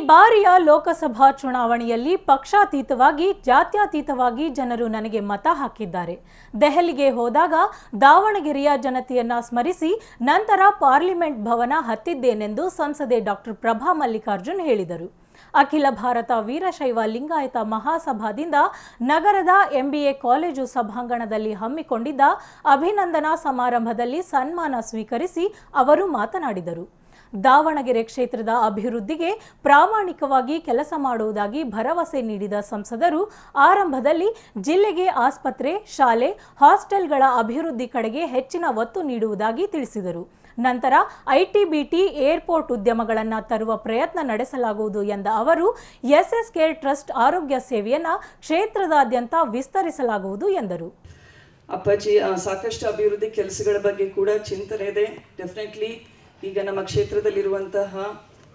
ಬಾರಿಯ ಲೋಕಸಭಾ ಚುನಾವಣೆಯಲ್ಲಿ ಪಕ್ಷಾತೀತವಾಗಿ, ಜಾತ್ಯತೀತವಾಗಿ ಜನರು ನನಗೆ ಮತ ಹಾಕಿದ್ದಾರೆ. ದೆಹಲಿಗೆ ಹೋದಾಗ ದಾವಣಗೆರೆಯ ಜನತೆಯನ್ನ ಸ್ಮರಿಸಿ ನಂತರ ಪಾರ್ಲಿಮೆಂಟ್ ಭವನ ಹತ್ತಿದ್ದೇನೆಂದು ಸಂಸದೆ ಡಾಕ್ಟರ್ ಪ್ರಭಾ ಮಲ್ಲಿಕಾರ್ಜುನ್ ಹೇಳಿದರು. ಅಖಿಲ ಭಾರತ ವೀರಶೈವ ಲಿಂಗಾಯತ ಮಹಾಸಭಾದಿಂದ ನಗರದ ಎಂಬಿಎ ಕಾಲೇಜು ಸಭಾಂಗಣದಲ್ಲಿ ಹಮ್ಮಿಕೊಂಡಿದ್ದ ಅಭಿನಂದನಾ ಸಮಾರಂಭದಲ್ಲಿ ಸನ್ಮಾನ ಸ್ವೀಕರಿಸಿ ಅವರು ಮಾತನಾಡಿದರು. ದಾವಣಗೆರೆ ಕ್ಷೇತ್ರದ ಅಭಿವೃದ್ಧಿಗೆ ಪ್ರಾಮಾಣಿಕವಾಗಿ ಕೆಲಸ ಮಾಡುವುದಾಗಿ ಭರವಸೆ ನೀಡಿದ ಸಂಸದರು, ಆರಂಭದಲ್ಲಿ ಜಿಲ್ಲೆಗೆ ಆಸ್ಪತ್ರೆ, ಶಾಲೆ, ಹಾಸ್ಟೆಲ್ಗಳ ಅಭಿವೃದ್ಧಿ ಕಡೆಗೆ ಹೆಚ್ಚಿನ ಒತ್ತು ನೀಡುವುದಾಗಿ ತಿಳಿಸಿದರು. ನಂತರ ಐಟಿಬಿಟಿ ಏರ್ಪೋರ್ಟ್ ಉದ್ಯಮಗಳನ್ನು ತರುವ ಪ್ರಯತ್ನ ನಡೆಸಲಾಗುವುದು ಎಂದ ಅವರು, ಎಸ್ಎಸ್ ಕೇರ್ ಟ್ರಸ್ಟ್ ಆರೋಗ್ಯ ಸೇವೆಯನ್ನು ಕ್ಷೇತ್ರದಾದ್ಯಂತ ವಿಸ್ತರಿಸಲಾಗುವುದು ಎಂದರು. ಅಪ್ಪಾಜಿ ಸಾಕಷ್ಟು ಅಭಿವೃದ್ಧಿ ಕೆಲಸಗಳ ಬಗ್ಗೆ ಕೂಡ ಚಿಂತನೆ ಇದೆ. ಡೆಫಿನೆಟ್ಲಿ ಈಗ ನಮ್ಮ ಕ್ಷೇತ್ರದಲ್ಲಿರುವಂತಹ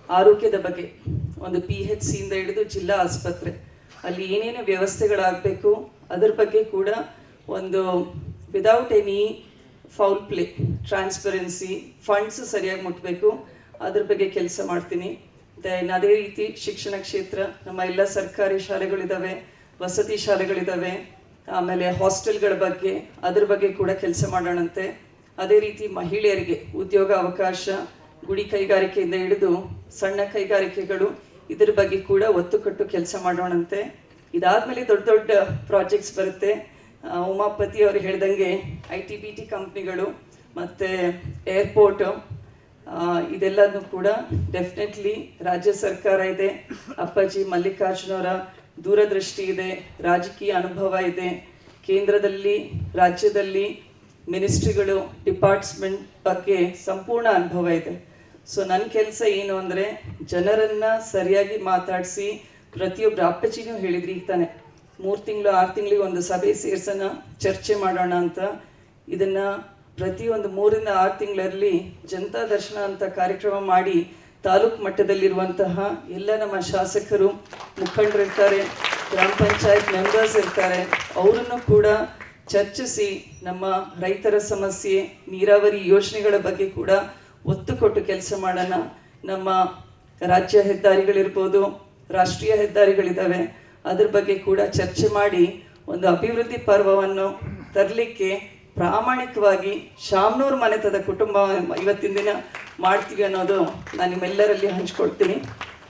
ಆರೋಗ್ಯದ ಬಗ್ಗೆ ಒಂದು ಪಿ ಎಚ್ ಸಿಯಿಂದ ಹಿಡಿದು ಜಿಲ್ಲಾ ಆಸ್ಪತ್ರೆ, ಅಲ್ಲಿ ಏನೇನು ವ್ಯವಸ್ಥೆಗಳಾಗಬೇಕು, ಅದರ ಬಗ್ಗೆ ಕೂಡ ಒಂದು without any foul play transparency funds ಸರಿಯಾಗಿ ಮುಟ್ಟಬೇಕು ಅದ್ರ ಬಗ್ಗೆ ಕೆಲಸ ಮಾಡ್ತೀನಿ. ದೆನ್ ಅದೇ ರೀತಿ ಶಿಕ್ಷಣ ಕ್ಷೇತ್ರ, ನಮ್ಮ ಎಲ್ಲ ಸರ್ಕಾರಿ ಶಾಲೆಗಳಿದ್ದಾವೆ ವಸತಿ ಶಾಲೆಗಳಿದ್ದಾವೆ ಆಮೇಲೆ ಹಾಸ್ಟೆಲ್ಗಳ ಬಗ್ಗೆ, ಅದ್ರ ಬಗ್ಗೆ ಕೂಡ ಕೆಲಸ ಮಾಡೋಣಂತೆ. ಅದೇ ರೀತಿ ಮಹಿಳೆಯರಿಗೆ ಉದ್ಯೋಗ ಅವಕಾಶ, ಗುಡಿ ಕೈಗಾರಿಕೆಯಿಂದ ಹಿಡಿದು ಸಣ್ಣ ಕೈಗಾರಿಕೆಗಳು, ಇದರ ಬಗ್ಗೆ ಕೂಡ ಒತ್ತು ಕೊಟ್ಟು ಕೆಲಸ ಮಾಡೋಣಂತೆ. ಇದಾದಮೇಲೆ ದೊಡ್ಡ ದೊಡ್ಡ ಪ್ರಾಜೆಕ್ಟ್ಸ್ ಬರುತ್ತೆ. ಉಮಾಪತಿ ಅವರು ಹೇಳ್ದಂಗೆ ಐ ಟಿ ಬಿ ಟಿ ಕಂಪ್ನಿಗಳು ಮತ್ತು ಏರ್ಪೋರ್ಟು ಇದೆಲ್ಲದನ್ನು ಕೂಡ ಡೆಫಿನೆಟ್ಲಿ ರಾಜ್ಯ ಸರ್ಕಾರ ಇದೆ. ಅಪ್ಪಾಜಿ ಮಲ್ಲಿಕಾರ್ಜುನವರ ದೂರದೃಷ್ಟಿ ಇದೆ, ರಾಜಕೀಯ ಅನುಭವ ಇದೆ. ಕೇಂದ್ರದಲ್ಲಿ, ರಾಜ್ಯದಲ್ಲಿ ಮಿನಿಸ್ಟ್ರಿಗಳು, ಡಿಪಾರ್ಟ್ಸ್ಮೆಂಟ್ ಬಗ್ಗೆ ಸಂಪೂರ್ಣ ಅನುಭವ ಇದೆ. ಸೊ ನನ್ನ ಕೆಲಸ ಏನು ಅಂದರೆ ಜನರನ್ನು ಸರಿಯಾಗಿ ಮಾತಾಡಿಸಿ ಪ್ರತಿಯೊಬ್ಬರು ಅಪ್ಪಾಜಿನೂ ಹೇಳಿದ್ರಿ ಈಗ ತಾನೆ, ಮೂರು ತಿಂಗಳು, ಆರು ತಿಂಗಳಿಗೆ ಒಂದು ಸಭೆ ಸೇರ್ಸೋಣ, ಚರ್ಚೆ ಮಾಡೋಣ ಅಂತ. ಇದನ್ನು ಪ್ರತಿಯೊಂದು ಮೂರಿಂದ ಆರು ತಿಂಗಳಲ್ಲಿ ಜನತಾ ದರ್ಶನ ಅಂತ ಕಾರ್ಯಕ್ರಮ ಮಾಡಿ ತಾಲೂಕು ಮಟ್ಟದಲ್ಲಿರುವಂತಹ ಎಲ್ಲ ನಮ್ಮ ಶಾಸಕರು, ಮುಖಂಡರಿರ್ತಾರೆ, ಗ್ರಾಮ ಪಂಚಾಯತ್ ಮೆಂಬರ್ಸ್ ಇರ್ತಾರೆ, ಅವರನ್ನು ಕೂಡ ಚರ್ಚಿಸಿ ನಮ್ಮ ರೈತರ ಸಮಸ್ಯೆ, ನೀರಾವರಿ ಯೋಜನೆಗಳ ಬಗ್ಗೆ ಕೂಡ ಒತ್ತು ಕೊಟ್ಟು ಕೆಲಸ ಮಾಡೋಣ. ನಮ್ಮ ರಾಜ್ಯ ಹೆದ್ದಾರಿಗಳಿರ್ಬೋದು, ರಾಷ್ಟ್ರೀಯ ಹೆದ್ದಾರಿಗಳಿದ್ದಾವೆ ಅದ್ರ ಬಗ್ಗೆ ಕೂಡ ಚರ್ಚೆ ಮಾಡಿ ಒಂದು ಅಭಿವೃದ್ಧಿ ಪರ್ವವನ್ನು ತರಲಿಕ್ಕೆ ಪ್ರಾಮಾಣಿಕವಾಗಿ ಶಾಮ್ನೂರು ಮನೆತದ ಕುಟುಂಬ ಇವತ್ತಿನ ದಿನ ಮಾಡ್ತೀವಿ ಅನ್ನೋದು ನಾನು ನಿಮ್ಮೆಲ್ಲರಲ್ಲಿ ಹಂಚ್ಕೊಳ್ತೀನಿ.